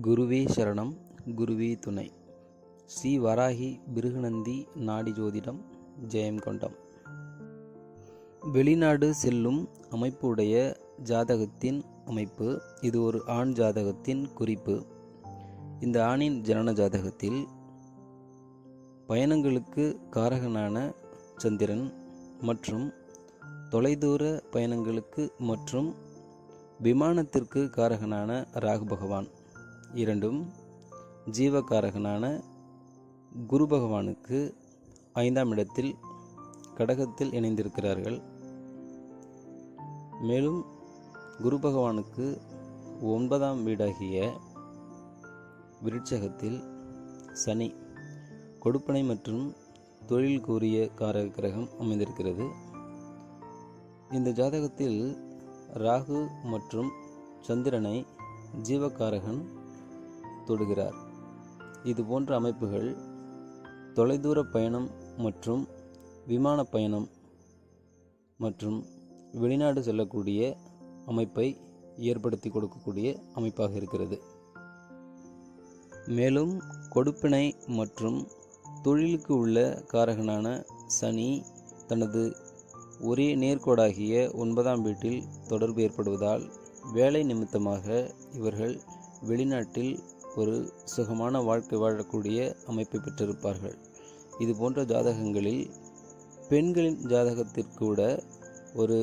குருவே சரணம் குருவே துணை. ஸ்ரீ வராகி பிருகுநந்தி நாடி ஜோதிடம் ஜெயம் கொண்டம். வெளிநாடு செல்லும் அமைப்புடைய ஜாதகத்தின் அமைப்பு இது ஒரு ஆண் ஜாதகத்தின் குறிப்பு. இந்த ஆணின் ஜனன ஜாதகத்தில் பயணங்களுக்கு காரகனான சந்திரன் மற்றும் தொலைதூர பயணங்களுக்கு மற்றும் விமானத்திற்கு காரகனான ராகு பகவான். இரண்டும் ஜீவகாரகனான குரு பகவானுக்கு ஐந்தாம் இடத்தில் கடகத்தில் இணைந்திருக்கிறார்கள். மேலும் குரு பகவானுக்கு ஒன்பதாம் வீடாகிய விருட்சகத்தில் சனி கொடுப்பனை மற்றும் தொழில் கூறிய காரக கிரகம் அமைந்திருக்கிறது. இந்த ஜாதகத்தில் ராகு மற்றும் சந்திரனை ஜீவகாரகன் தொடுகிறார். இது போன்ற அமைப்புகள் தொலைதூர பயணம் மற்றும் விமான பயணம் மற்றும் வெளிநாடு செல்லக்கூடிய அமைப்பை ஏற்படுத்தி கொடுக்கக்கூடிய அமைப்பாக இருக்கிறது. மேலும் கொடுப்பினை மற்றும் தொழிலுக்கு உள்ள காரகனான சனி தனது ஒரே நேர்கோடாகிய ஒன்பதாம் வீட்டில் தொடர்பு ஏற்படுவதால் வேலை நிமித்தமாக இவர்கள் வெளிநாட்டில் ஒரு சுகமான வாழ்க்கை வாழக்கூடிய அமைப்பை பெற்றிருப்பார்கள். இது போன்ற ஜாதகங்களில் பெண்களின் ஜாதகத்திற்கூட ஒரு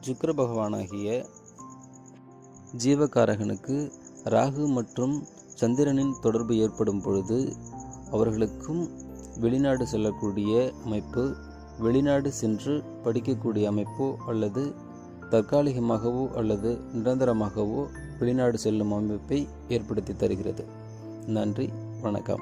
சுக்கர பகவானாகிய ஜீவகாரகனுக்கு ராகு மற்றும் சந்திரனின் தொடர்பு ஏற்படும் பொழுது அவர்களுக்கும் வெளிநாடு செல்லக்கூடிய அமைப்பு வெளிநாடு சென்று படிக்கக்கூடிய அமைப்போ அல்லது தற்காலிகமாகவோ அல்லது நிரந்தரமாகவோ வெளிநாடு செல்லும் அமைப்பை ஏற்படுத்தி தருகிறது. நன்றி வணக்கம்.